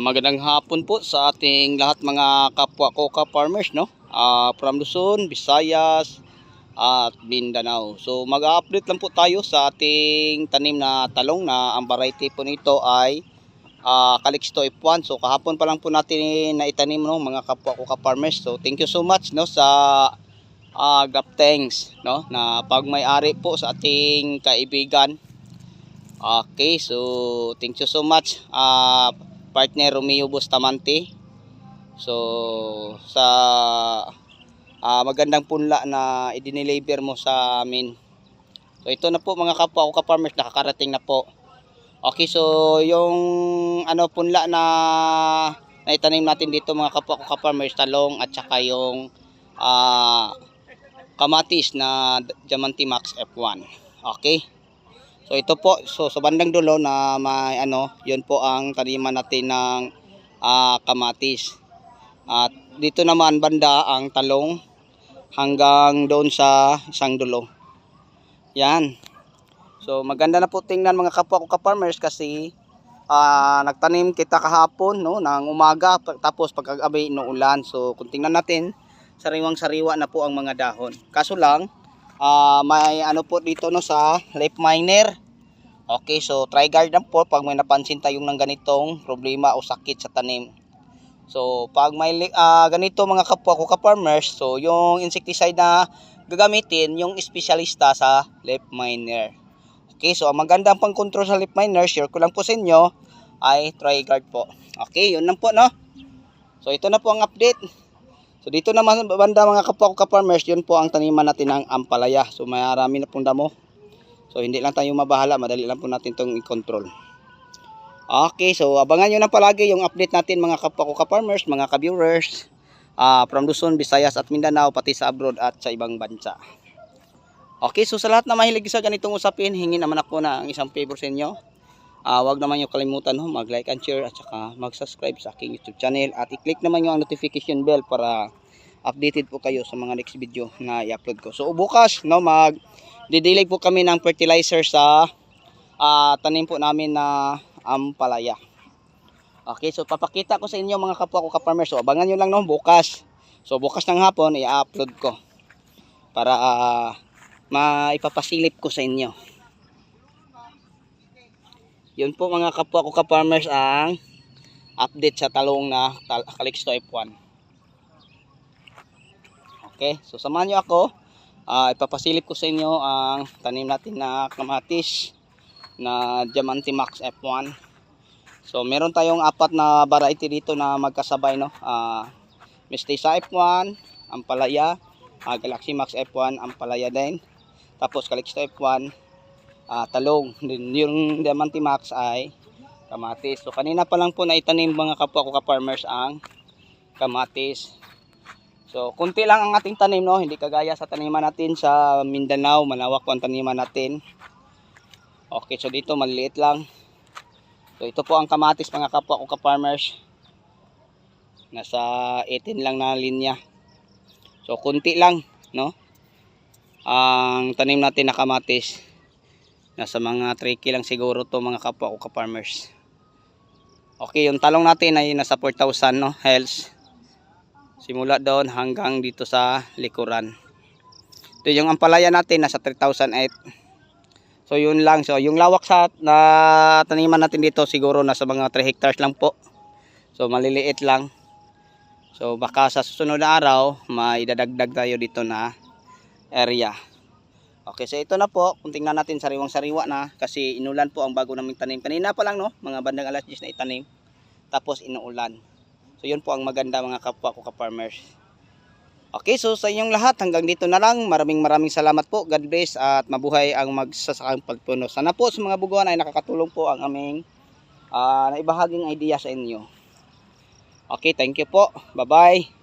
Magandang hapon po sa ating lahat mga kapwa ko ka-farmers no. Ah, from Luzon, Visayas at Mindanao. So mag-update lang po tayo sa ating tanim na talong na ang variety po nito ay ah, Calixto F1. So kahapon pa lang po natin na itanim no mga kapwa ko ka-farmers. So thank you so much no sa uh, Gaptengs no na pagmay-ari po sa ating kaibigan. Okay, so thank you so much. Ah partner Romeo Bustamante. So sa ah, magandang punla na i-deliver mo sa amin. So ito na po mga kapwa ko ka-farmers nakakarating na po. Okay, so yung ano punla na na itanim natin dito mga kapwa ko ka-farmers talong at saka yung ah kamatis na Diamante Max F1. Okay? So ito po, so sa bandang dulo na may ano, 'yun po ang taniman natin ng ah, kamatis. At dito naman banda ang talong hanggang doon sa isang dulo. Yan. So maganda na po tingnan mga kapwa ko ka-farmers kasi ah, nagtanim kita kahapon no ng umaga tapos pagkagabi inuulan. So kung tingnan natin sariwang sariwa na po ang mga dahon. Kaso lang ah, may ano po dito no sa leaf miner. Okay, so try guard lang po pag may napansin tayong ng ganitong problema o sakit sa tanim. So pag may ah, ganito mga kapwa ko ka-farmers, so yung insecticide na gagamitin yung espesyalista sa leaf miner. Okay, so ang magandang pang-control sa leaf miner, share ko lang po sa inyo ay try guard po. Okay, yun lang po no. So ito na po ang update. So dito naman banda mga kapwa ko ka-farmers, yun po ang taniman natin ng ampalaya. So marami na pong damo. So hindi lang tayo mabahala, madali lang po natin itong i-control. Okay, so abangan nyo na palagi yung update natin mga kapwa ko ka-farmers, mga ka-viewers ah, from Luzon, Visayas at Mindanao, pati sa abroad at sa ibang bansa. Okay, so sa lahat na mahilig sa ganitong usapin, hingi naman ako na ang isang favor sa inyo. Ah, wag naman nyo kalimutan no, mag-like and share at saka mag-subscribe sa aking YouTube channel at i-click naman yung notification bell para updated po kayo sa mga next video na i-upload ko. So bukas no mag didilig po kami ng fertilizer sa ah, tanim po namin na ampalaya. Okay, so papakita ko sa inyo mga kapwa ko ka-farmers. So abangan nyo lang no bukas. So bukas ng hapon i-upload ko para ah, maipapasilip ko sa inyo. Yun po mga kapwa ko ka-farmers ang update sa talong na Calixto F1. Okay, so samahan nyo ako. Ah, ipapasilip ko sa inyo ang tanim natin na kamatis na Diamante Max F1. So meron tayong apat na variety dito na magkasabay no. Ah, Mestiza F1, Ampalaya, ah, Galaxy Max F1, Ampalaya din. Tapos Calixto F1, ah, talong. Din yung Diamante Max ay kamatis. So kanina pa lang po na itanim mga kapwa ko ka-farmers ang kamatis. So kunti lang ang ating tanim no, hindi kagaya sa taniman natin sa Mindanao, malawak po ang taniman natin. Okay, so dito maliit lang. So ito po ang kamatis mga kapwa ko ka-farmers. Nasa 18 lang na linya. So kunti lang, no? Ang tanim natin na kamatis. Nasa mga 3 lang siguro to mga kapwa ko ka-farmers. Okay, yung talong natin ay nasa 4,000 no, health. Simula doon hanggang dito sa likuran. Ito yung ampalaya natin nasa 3,008. So yun lang. So yung lawak sa na taniman natin dito siguro nasa mga 3 hectares lang po. So maliliit lang. So baka sa susunod na araw maidadagdag tayo dito na area. Okay, so ito na po. Kung tingnan natin sariwang sariwa na kasi inulan po ang bago naming tanim. Kanina pa lang no, mga bandang alas 10 na itanim. Tapos inuulan. So yun po ang maganda mga kapwa ko ka-farmers. Okay, so sa inyong lahat, hanggang dito na lang. Maraming maraming salamat po. God bless at mabuhay ang magsasakang pagpuno. Sana po sa mga buguan ay nakakatulong po ang aming ah, naibahaging idea sa inyo. Okay, thank you po. Bye-bye.